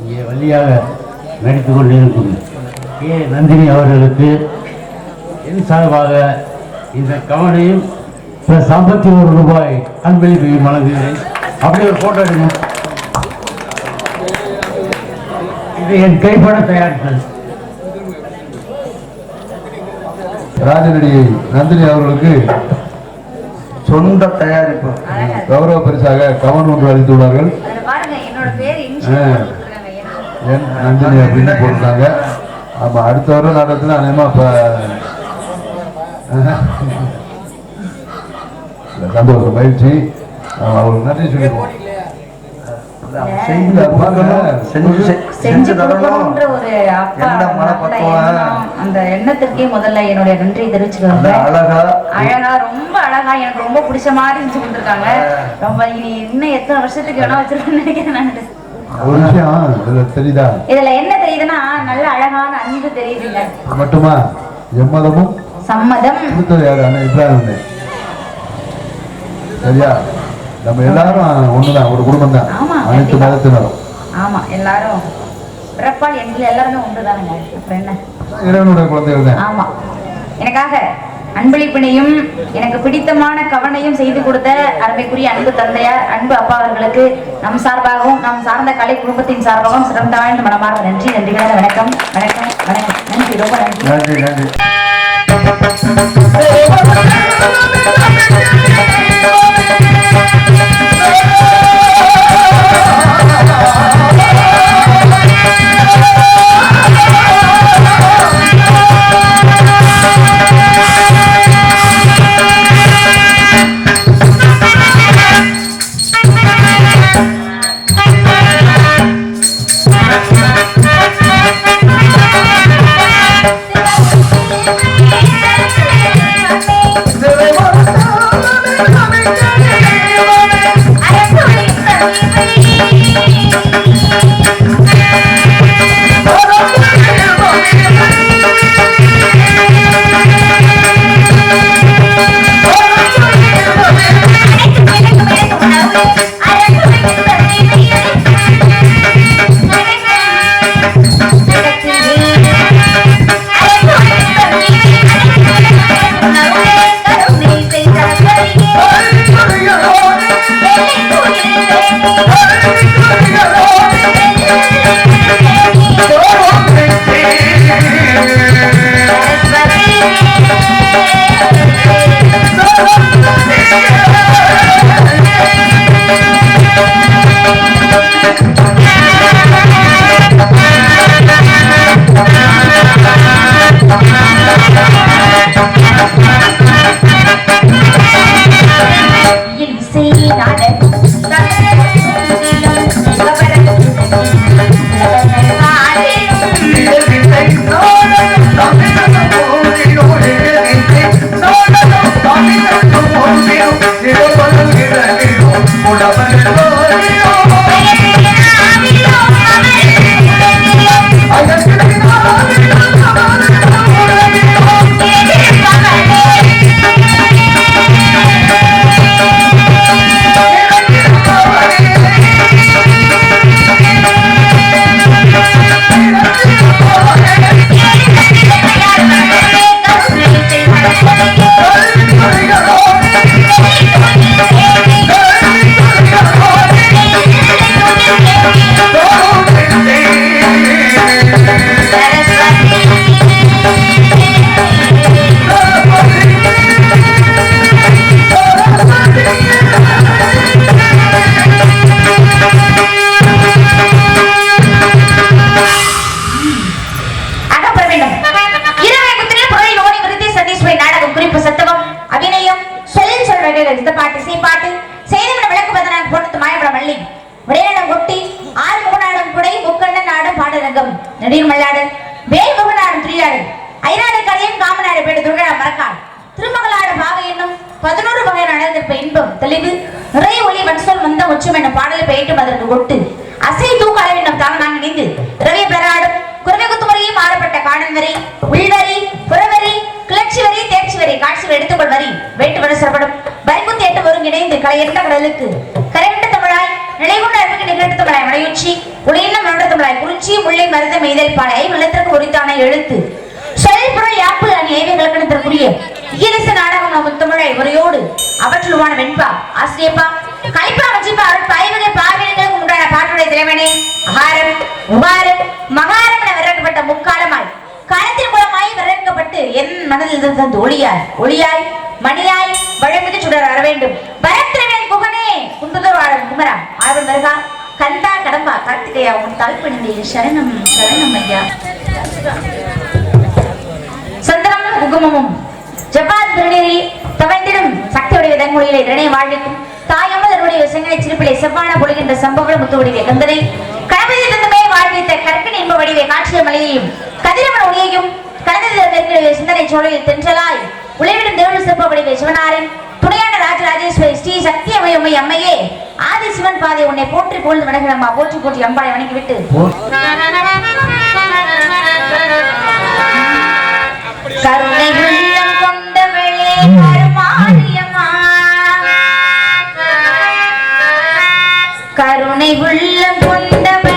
இங்கே வழியாக நடித்து கொண்டிருக்கும் கே. நந்தினி அவர்களுக்கு என் சார்பாக இந்த கவனையும் பிளஸ் ஐம்பத்தி ஒரு ரூபாய் அன்பளிப்பையும் வழங்குகிறேன். அப்படியே ஒரு போட்டோ எடுங்க. இது என் கைப்பட தயாரித்தது ராஜநடிகை நந்தினி அவர்களுக்கு சொந்த தயாரிப்பு. கௌரவ பரிசாக கவன் ஒன்று அளித்துள்ளார்கள் என் நந்தினி அப்படின்னு போட்டிருக்காங்க ஆமா அடுத்த வர நாடகத்தில் அநேகமா இப்ப சந்தோஷம் ஆமா, அவங்களுக்கு நன்றி சொல்லிடுவோம். என்னுடைய அழகா அழகா ரொம்ப அழகா எனக்கு ரொம்ப பிடிச்ச மாதிரி செஞ்சு கொடுத்துருக்காங்க. ரொம்ப இனி இன்னும் எத்தனை வருஷத்துக்கு வேணா வச்சிருக்கேன்னு நினைக்கிறேன் நான். ஒரு விஷயம் இதுல தெரியுதா? இதுல என்ன தெரியுதுன்னா நல்ல அழகான அன்பு தெரியுதுங்க. மட்டுமா? எம்மதமும்? சம்மதம். கொடுத்தது யாரு? அண்ணன் இப்ராஹிம் அண்ணன். சரியா? நம்ம எல்லாரும் ஒண்ணுதான் ஒரு குடும்பம் தான் ஆமா, அனைத்து. மதத்தினரும். ஆமா எல்லாரும். பிறப்பால் எங்களை எல்லாருமே ஒன்றுதானுங்க அப்புறம் என்ன இறைவனுடைய குழந்தைகள் தான். ஆமா. எனக்காக அன்பளிப்பினையும் எனக்கு பிடித்தமான கவனையும் செய்து கொடுத்த அருமைக்குரிய அன்பு தந்தையார் அன்பு அப்பா அவர்களுக்கு நம் சார்பாகவும் நம் சார்ந்த கலை குடும்பத்தின் சார்பாகவும் சிறந்த வாழ்ந்த மனமார்ந்த நன்றி நன்றிகளான வணக்கம் வணக்கம் வணக்கம். நன்றி ரொம்ப நன்றி. நன்றி நன்றி. குறிச்சி முல்லை மருத மெய்தல் பாலை வளர்த்தற்கு உரித்தான எழுத்து. சொல் யாப்பு அணி ஏவைகளுக்கு ஈரச நாடகம் நம்ம தமிழை முறையோடு அவற்றுள்வான வெண்பா ஆசிரியப்பா கலிப்பா வச்சிப்பா அருள் பாய்வகை பார்வையினர்களுக்கு உண்டான பாட்டுடைய தலைவனே அகாரம் உபாரம் மகாரம் என விரட்டப்பட்ட முக்காலமாய் காலத்தின் மூலமாய் விரட்டப்பட்டு என் மனதில் இருந்து ஒளியாய் ஒளியாய் மணியாய் வழமிகு சுடர் வர வேண்டும் வரத்திரவேன் குகனே குண்டுதர் வாழும் குமரா ஆழ்வன் வருகா. கந்தா கடம்பா கார்த்திகையா உன் தாழ்பணிந்தே சரணம் சரணம் ஐயா. சந்திரமும் குங்குமமும். ஜப்பான் திருநீரி தவழ்ந்திடும் சக்தியுடைய தங்குழியிலே திறனை வாழ்விக்கும். தாயமதருடைய தன்னுடைய சிரிப்பிலே செவ்வான பொழுகின்ற சம்பவம் முத்து வடிவே கந்தனை கணபதி தந்தமே வாழ்வித்த கற்கன் இன்ப வடிவே காட்சிய மலையையும் கதிரவன் ஒளியையும் கடந்த சிந்தனை சோழையில் தென்றலாய். உழைவிடும் தேவல் சிற்ப வடிவே சிவனாரன். துணையான ராஜராஜேஸ்வரி ஸ்ரீ சக்தி அம்மையம்மை அம்மையே ஆதி சிவன் பாதை உன்னை போற்றி போழ்ந்து வணங்குறம்மா போற்றி போற்றி அம்பாளை வணங்கி விட்டு உள்ளம் கொண்டவளே கருமாரியம்மா. கருணை உள்ளம் கொண்டவளே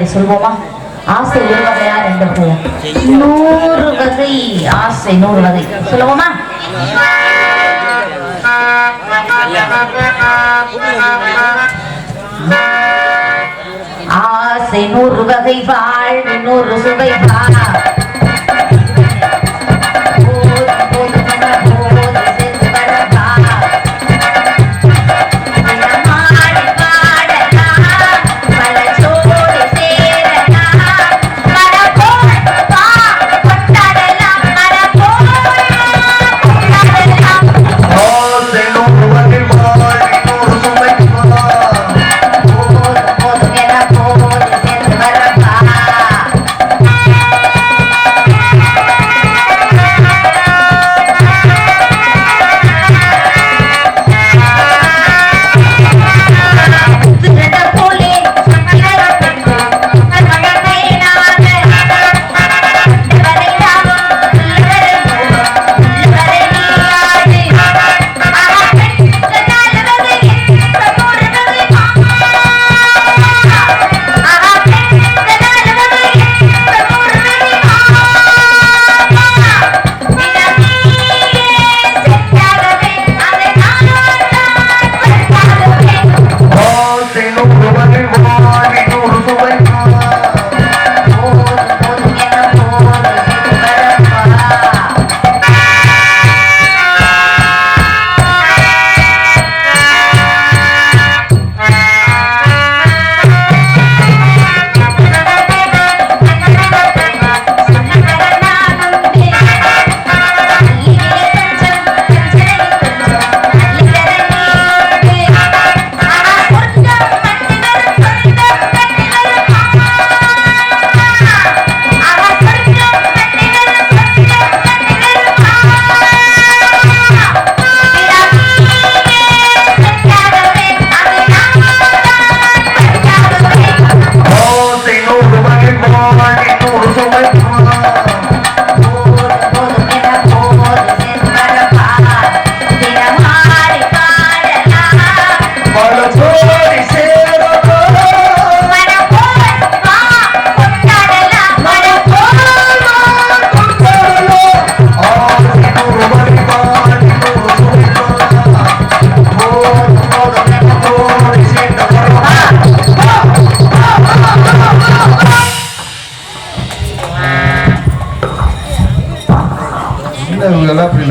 காதல் சொல்வோமா ஆசை ஒரு வகையா ரெண்டு வகையா? நூறு வகை ஆசை நூறு வகை. சொல்லுவோமா? ஆசை நூறு வகை வாழ்வு நூறு சுவை வா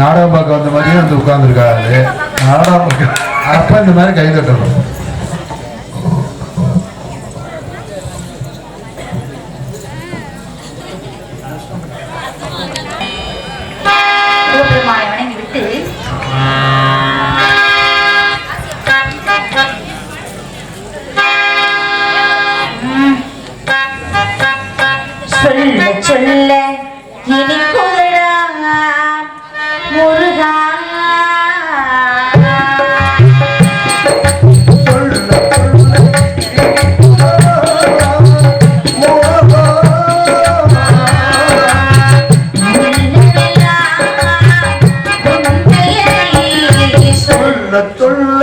நாடகம் பார்க்க வந்த மாதிரியே வந்து உட்காந்துருக்காரு நாடகம் பார்க்க அப்ப இந்த மாதிரி கை தட்டணும். சொல்ல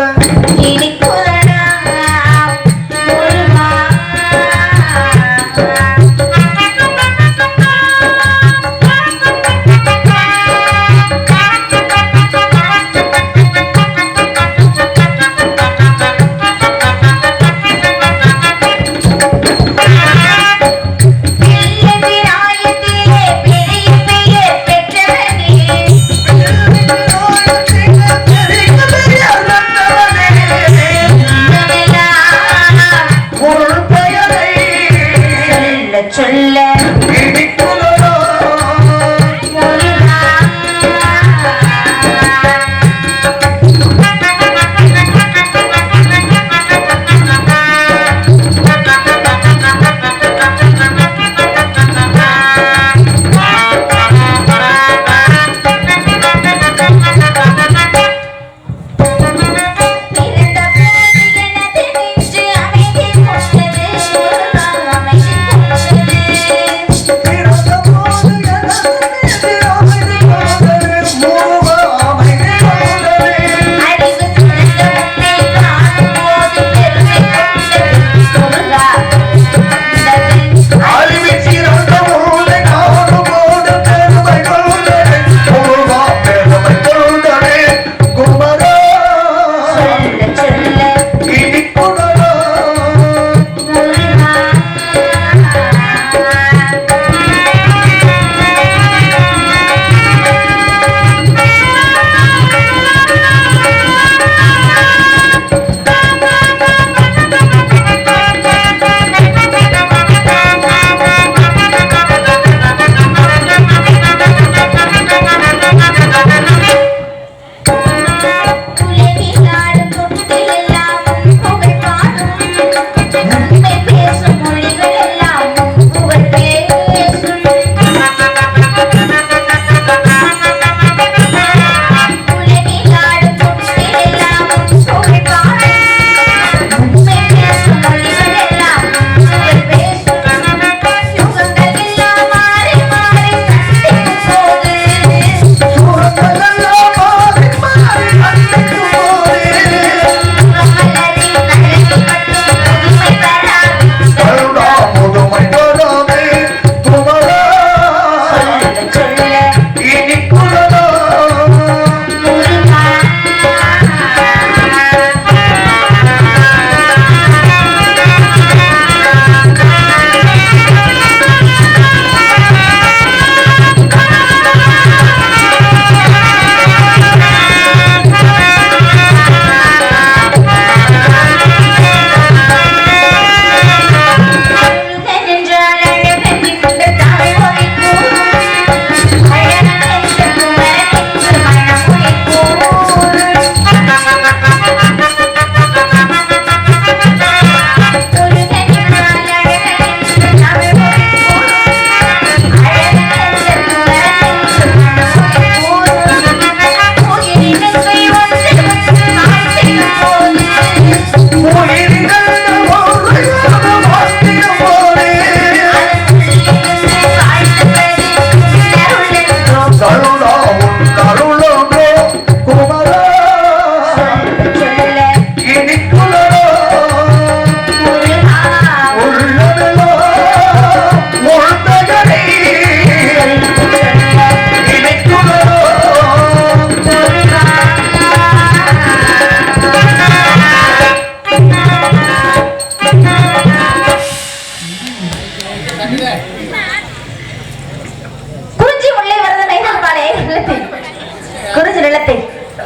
நிலத்தை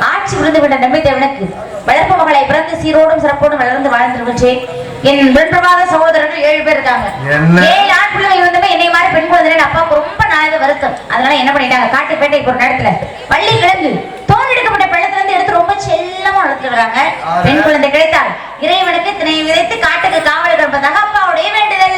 ஆட்சி விழுந்துவிட்ட நம்பி தேவனுக்கு வளர்ப்பு மகளை பிறந்து சீரோடும் சிறப்போடும் வளர்ந்து வாழ்ந்துருந்துச்சேன் என் விருப்பமாக சகோதரர்கள் ஏழு பேர் இருக்காங்க. ஏழு ஆண் பிள்ளைகள் இருந்தமே என்னை மாதிரி பெண் குழந்தை அப்பா ரொம்ப நாளாக வருத்தம். அதனால என்ன பண்ணிட்டாங்க? காட்டுப்பேட்டை ஒரு நேரத்துல பள்ளி கிழங்கு தோல் எடுக்கப்பட்ட பள்ளத்துல இருந்து எடுத்து ரொம்ப செல்லமா வளர்த்துக்கிறாங்க பெண் குழந்தை கிடைத்தால் இறைவனுக்கு திணை விதைத்து காட்டுக்கு காவல் இருப்பதாக உடைய வேண்டுதல்.